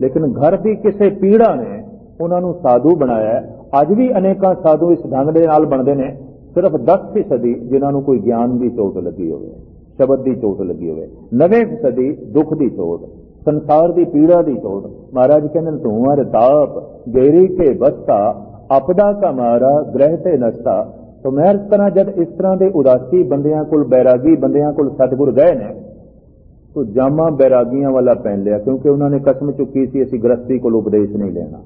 ਲੇਕਿਨ ਘਰ ਦੀ ਕਿਸੇ ਪੀੜਾ ਨੇ ਉਹਨਾਂ ਨੂੰ ਸਾਧੂ ਬਣਾਇਆ। ਅੱਜ ਵੀ ਅਨੇਕਾਂ ਸਾਧੂ ਇਸ ਢੰਗ ਦੇ ਨਾਲ ਬਣਦੇ ਨੇ, ਸਿਰਫ 10% ਜਿਨ੍ਹਾਂ ਨੂੰ ਕੋਈ ਗਿਆਨ ਦੀ ਚੋਟ ਲੱਗੀ ਹੋਵੇ, ਸ਼ਬਦ ਦੀ ਚੋਟ ਲੱਗੀ ਹੋਵੇ 90% ਦੁੱਖ ਦੀ ਚੋਟ। ਸੰਸਾਰ ਦੀ ਪੀੜਾ ਦੀ ਚੋਟ ਮਹਾਰਾਜ ਕਹਿੰਦੇ ਧੂਆਂ ਤਾਪ ਗੇਰੀ ਕੇ ਬਸਤਾ ਆਪਦਾ ਕਾ ਮਾਰਾ ਗ੍ਰਹਿ ਤੇ ਨਸਤਾ। ਤੋ ਮੈਂ ਇਸ ਤਰ੍ਹਾਂ ਜਦ ਇਸ ਤਰ੍ਹਾਂ ਦੇ ਉਦਾਸੀ ਬੰਦਿਆਂ ਕੋਲ, ਬੈਰਾਗੀ ਬੰਦਿਆਂ ਕੋਲ ਸਤਿਗੁਰ ਗਏ ਨੇ, ਤੋ ਜਾਮਾ ਬੈਰਾਗੀਆਂ ਵਾਲਾ ਪਹਿਨ ਲਿਆ, ਕਿਉਂਕਿ ਉਹਨਾਂ ਨੇ ਕਸਮ ਚੁੱਕੀ ਸੀ, ਅਸੀਂ ਗ੍ਰਸਤੀ ਕੋਲ ਉਪਦੇਸ਼ ਨਹੀਂ ਲੈਣਾ।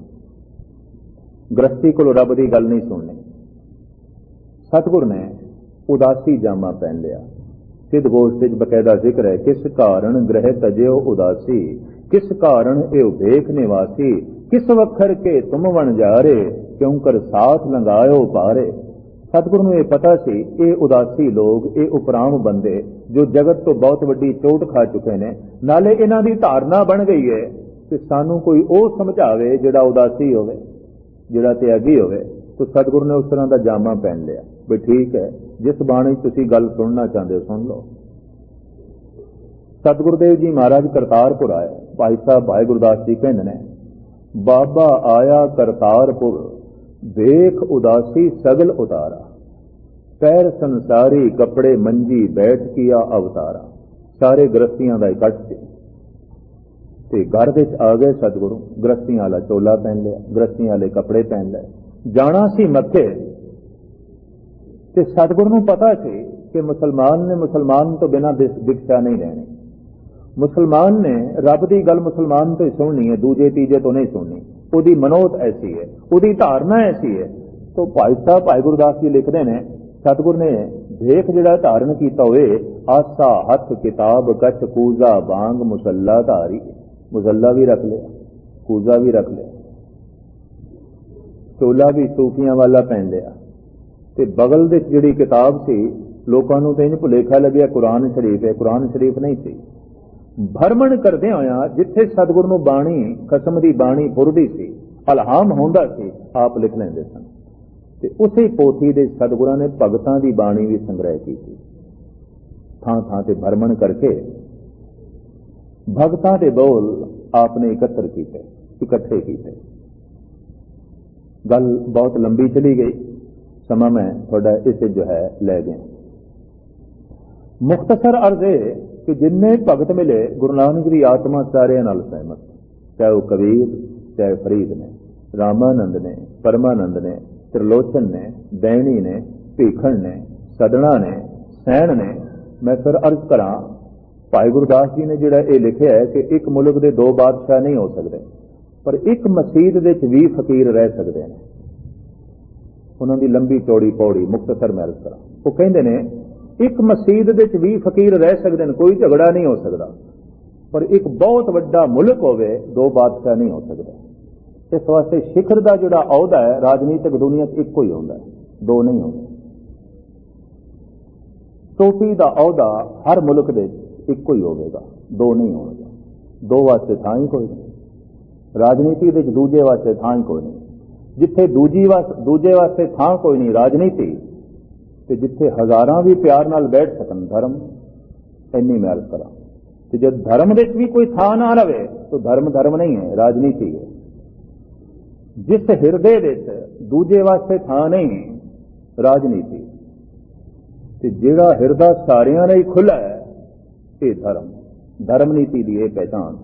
ਗ੍ਰਸਤੀ ਕੋਲ ਰੱਬ ਦੀ ਗੱਲ ਨਹੀਂ ਸੁਣਨੀ। ਸਤਿਗੁਰ ਨੇ ਉਦਾਸੀ ਜਾਮਾ ਪਹਿਨ ਲਿਆ। ਸਿੱਧ ਗੋਸ਼ਟ ਵਿੱਚ ਬਕਾਇਦਾ ਜ਼ਿਕਰ ਹੈ, ਕਿਸ ਕਾਰਨ ਗ੍ਰਹਿ ਤਜਿਓ ਉਦਾਸੀ, ਕਿਸ ਕਾਰਨ ਇਹ ਵੇਖ ਨਿਵਾਸੀ, ਕਿਸ ਵਖਰ ਕੇ ਤੁਮ ਵਣ ਜਾਰੇ ਕਿਉਂ ਕਰ ਸਾਥ ਲੰਗਾਇਓ ਪਾਰੇ ਸਤਿਗੁਰ ਨੂੰ ਇਹ ਪਤਾ ਸੀ, ਇਹ ਉਦਾਸੀ ਲੋਕ, ਇਹ ਉਪਰਾਮ ਬੰਦੇ, ਜੋ ਜਗਤ ਤੋਂ ਬਹੁਤ ਵੱਡੀ ਚੋਟ ਖਾ ਚੁੱਕੇ ਨੇ, ਨਾਲੇ ਇਹਨਾਂ ਦੀ ਧਾਰਨਾ ਬਣ ਗਈ ਹੈ ਕਿ ਸਾਨੂੰ ਕੋਈ ਉਹ ਸਮਝਾਵੇ ਜਿਹੜਾ ਉਦਾਸੀ ਹੋਵੇ, ਜਿਹੜਾ ਤਿਆਗੀ ਹੋਵੇ। ਤਾਂ ਸਤਿਗੁਰੂ ਨੇ ਉਸ ਤਰ੍ਹਾਂ ਦਾ ਜਾਮਾ ਪਹਿਨ ਲਿਆ, ਵੀ ਠੀਕ ਹੈ ਜਿਸ ਬਾਣੀ ਤੁਸੀਂ ਗੱਲ ਸੁਣਨਾ ਚਾਹੁੰਦੇ ਹੋ, ਸੁਣ ਲਓ। ਸਤਿਗੁਰਦੇਵ ਜੀ ਮਹਾਰਾਜ ਕਰਤਾਰਪੁਰ ਆਏ। ਭਾਈ ਸਾਹਿਬ, ਭਾਈ ਗੁਰਦਾਸ ਜੀ ਕਹਿੰਦੇ ਨੇ, ਬਾਬਾ ਆਇਆ ਕਰਤਾਰਪੁਰ ਦੇਖ ਉਦਾਸੀ ਸਗਲ ਉਤਾਰਾ। ਪੈਰ ਸੰਸਾਰੀ ਕੱਪੜੇ ਮੰਜੀ ਬੈਠ ਕੀਆ ਅਵਤਾਰਾ। ਸਾਰੇ ਗ੍ਰਸਤੀਆਂ ਦਾ ਇਕੱਠ ਸੀ। ਤੇ ਘਰ ਵਿੱਚ ਆ ਗਏ ਸਤਿਗੁਰੂ। ਗ੍ਰਸਤੀਆਂ ਵਾਲਾ ਚੋਲਾ ਪਹਿਨ ਲਿਆ, ਗ੍ਰਸਤੀਆਂ ਵਾਲੇ ਕੱਪੜੇ ਪਹਿਨ ਲਏ। ਜਾਣਾ ਸੀ ਮੱਥੇ ਤੇ ਸਤਿਗੁਰੂ ਨੂੰ ਪਤਾ ਸੀ ਕਿ ਮੁਸਲਮਾਨ ਨੇ ਮੁਸਲਮਾਨ ਤੋਂ ਬਿਨਾਂ ਦਿਸ- ਦਿਕਸ਼ਾ ਨਹੀਂ ਲੈਣੀ ਮੁਸਲਮਾਨ ਨੇ ਰੱਬ ਦੀ ਗੱਲ ਮੁਸਲਮਾਨ ਤੋਂ ਹੀ ਸੁਣਨੀ ਹੈ ਦੂਜੇ ਤੀਜੇ ਤੋਂ ਨਹੀਂ ਸੁਣਨੀ ਉਹਦੀ ਮਨੋਤ ਐਸੀ ਹੈ ਉਹਦੀ ਧਾਰਨਾ ਐਸੀ ਹੈ ਤੋਂ ਭਾਈ ਸਾਹਿਬ ਭਾਈ ਗੁਰਦਾਸ ਜੀ ਲਿਖਦੇ ਨੇ ਸਤਿਗੁਰ ਨੇ ਦੇਖ ਜਿਹੜਾ ਧਾਰਨ ਕੀਤਾ ਹੋਏ ਆਸਾ ਹੱਥ ਕਿਤਾਬ ਕਛ ਕੂਜ਼ਾ ਬਾੰਗ ਮੁਸੱਲਾ ਧਾਰੀ ਮੁਸੱਲਾ ਵੀ ਰੱਖ ਲਿਆ ਕੂਜ਼ਾ ਵੀ ਰੱਖ ਲਿਆ ਚੋਲਾ ਵੀ ਸੂਫੀਆਂ ਵਾਲਾ ਪਹਿਨ ਲਿਆ ਤੇ ਬਗਲ ਦੇ ਜਿਹੜੀ ਕਿਤਾਬ ਸੀ, ਲੋਕਾਂ ਨੂੰ ਤੇ ਇੰਜ ਭੁਲੇਖਾ ਲੱਗਿਆ, ਕੁਰਾਨ ਸ਼ਰੀਫ ਹੈ, ਕੁਰਾਨ ਸ਼ਰੀਫ ਨਹੀਂ ਸੀ। ਭਰਮਣ ਕਰਦੇ ਹੋਇਆ ਜਿੱਥੇ ਸਤਿਗੁਰ ਨੂੰ ਬਾਣੀ ਕਸਮ ਦੀ ਬਾਣੀ ਫੁਰਦੀ ਸੀ, ਅਲਹਾਮ ਹੁੰਦਾ ਸੀ, ਆਪ ਲਿਖ ਲੈਂਦੇ ਸਨ। ਤੇ ਉਸੇ ਪੋਥੀ ਦੇ ਸਤਿਗੁਰਾਂ ਨੇ ਭਗਤਾਂ ਦੀ ਬਾਣੀ ਵੀ ਸੰਗ੍ਰਹਿ ਕੀਤੀ। ਥਾਂ ਥਾਂ ਤੇ ਭਰਮਣ ਕਰਕੇ ਭਗਤਾਂ ਦੇ ਬੋਲ ਆਪ ਨੇ ਇਕੱਤਰ ਕੀਤੇ, ਇਕੱਠੇ ਕੀਤੇ। ਗੱਲ ਬਹੁਤ ਲੰਬੀ ਚਲੀ ਗਈ। ਸਮਾਂ ਮੈਂ ਤੁਹਾਡਾ ਇਸੇ ਜੋ ਹੈ ਲੈ ਗਿਆ। ਮੁਖਤਸਰ ਅਰਜ਼ੇ ਕਿ ਜਿੰਨੇ ਭਗਤ ਮਿਲੇ, ਗੁਰੂ ਨਾਨਕ ਦੀ ਆਤਮਾ ਸਾਰਿਆਂ ਨਾਲ ਸਹਿਮਤ। ਚਾਹੇ ਉਹ ਕਬੀਰ, ਚਾਹੇ ਫਰੀਦ ਨੇ, ਰਾਮਾਨੰਦ ਨੇ, ਪਰਮਾਨੰਦ ਨੇ, ਤ੍ਰਿਲੋਚਨ ਨੇ ਬੈਣੀ ਨੇ, ਭੀਖਣ ਨੇ, ਸਦਣਾ ਨੇ, ਸੈਣ ਨੇ, ਮੈਂ ਫਿਰ ਅਰਜ਼ ਕਰਾਂ, ਭਾਈ ਗੁਰਦਾਸ ਜੀ ਨੇ ਜਿਹੜਾ ਇਹ ਲਿਖਿਆ ਹੈ ਕਿ ਇੱਕ ਮੁਲਕ ਦੇ ਦੋ ਬਾਦਸ਼ਾਹ ਨਹੀਂ ਹੋ ਸਕਦੇ, ਪਰ ਇੱਕ ਮਸਜਿਦ ਵਿੱਚ 20 ਫਕੀਰ ਰਹਿ ਸਕਦੇ ਨੇ। ਉਹਨਾਂ ਦੀ ਲੰਬੀ ਚੌੜੀ ਪੌੜੀ ਮੁਕਤਸਰ ਮੈਂ ਅਰਜ਼ ਕਰਾਂ ਉਹ ਕਹਿੰਦੇ ਨੇ, ਇੱਕ ਮਸਜਿਦ ਵਿੱਚ 20 ਫਕੀਰ ਰਹਿ ਸਕਦੇ ਨੇ, ਕੋਈ ਝਗੜਾ ਨਹੀਂ ਹੋ ਸਕਦਾ। ਪਰ ਇੱਕ ਬਹੁਤ ਵੱਡਾ ਮੁਲਕ ਹੋਵੇ, ਦੋ ਬਾਦਸ਼ਾਹ ਨਹੀਂ ਹੋ ਸਕਦਾ। ਇਸ ਵਾਸਤੇ ਸਿਖਰ ਦਾ ਜਿਹੜਾ ਅਹੁਦਾ ਹੈ, ਰਾਜਨੀਤਿਕ ਦੁਨੀਆ 'ਚ ਇੱਕੋ ਹੀ ਹੁੰਦਾ ਦੋ ਨਹੀਂ ਹੁੰਦੇ। ਟੋਪੀ ਦਾ ਅਹੁਦਾ ਹਰ ਮੁਲਕ ਦੇ ਇੱਕੋ ਹੀ ਹੋਵੇਗਾ, ਦੋ ਨਹੀਂ ਹੋਵੇਗਾ ਦੋ ਵਾਸਤੇ ਥਾਂ ਹੀ ਕੋਈ ਨਹੀਂ। ਰਾਜਨੀਤੀ ਵਿੱਚ ਦੂਜੇ ਵਾਸਤੇ ਥਾਂ ਹੀ ਕੋਈ ਨਹੀਂ। ਜਿੱਥੇ ਦੂਜੀ ਵਾਸ ਦੂਜੇ ਵਾਸਤੇ ਥਾਂ ਕੋਈ ਨਹੀਂ ਰਾਜਨੀਤੀ ਤੇ ਜਿੱਥੇ ਹਜ਼ਾਰਾਂ ਵੀ ਪਿਆਰ ਨਾਲ ਬੈਠ ਸਕਣ ਧਰਮ, ਇੰਨੀ ਮਿਹਨਤ ਕਰਾਂ। ਤੇ ਜਦ ਧਰਮ ਵਿੱਚ ਵੀ ਕੋਈ ਥਾਂ ਨਾ ਰਵੇ, ਤਾਂ ਧਰਮ ਧਰਮ ਨਹੀਂ ਹੈ, ਰਾਜਨੀਤੀ ਹੈ। ਜਿਸ ਹਿਰਦੇ ਵਿੱਚ ਦੂਜੇ ਵਾਸਤੇ ਥਾਂ ਨਹੀਂ, ਰਾਜਨੀਤੀ। ਤੇ ਜਿਹੜਾ ਹਿਰਦਾ ਸਾਰਿਆਂ ਲਈ ਖੁੱਲਾ ਹੈ, ਇਹ ਧਰਮ। ਧਰਮ ਨੀਤੀ ਦੀ ਇਹ ਪਹਿਚਾਨ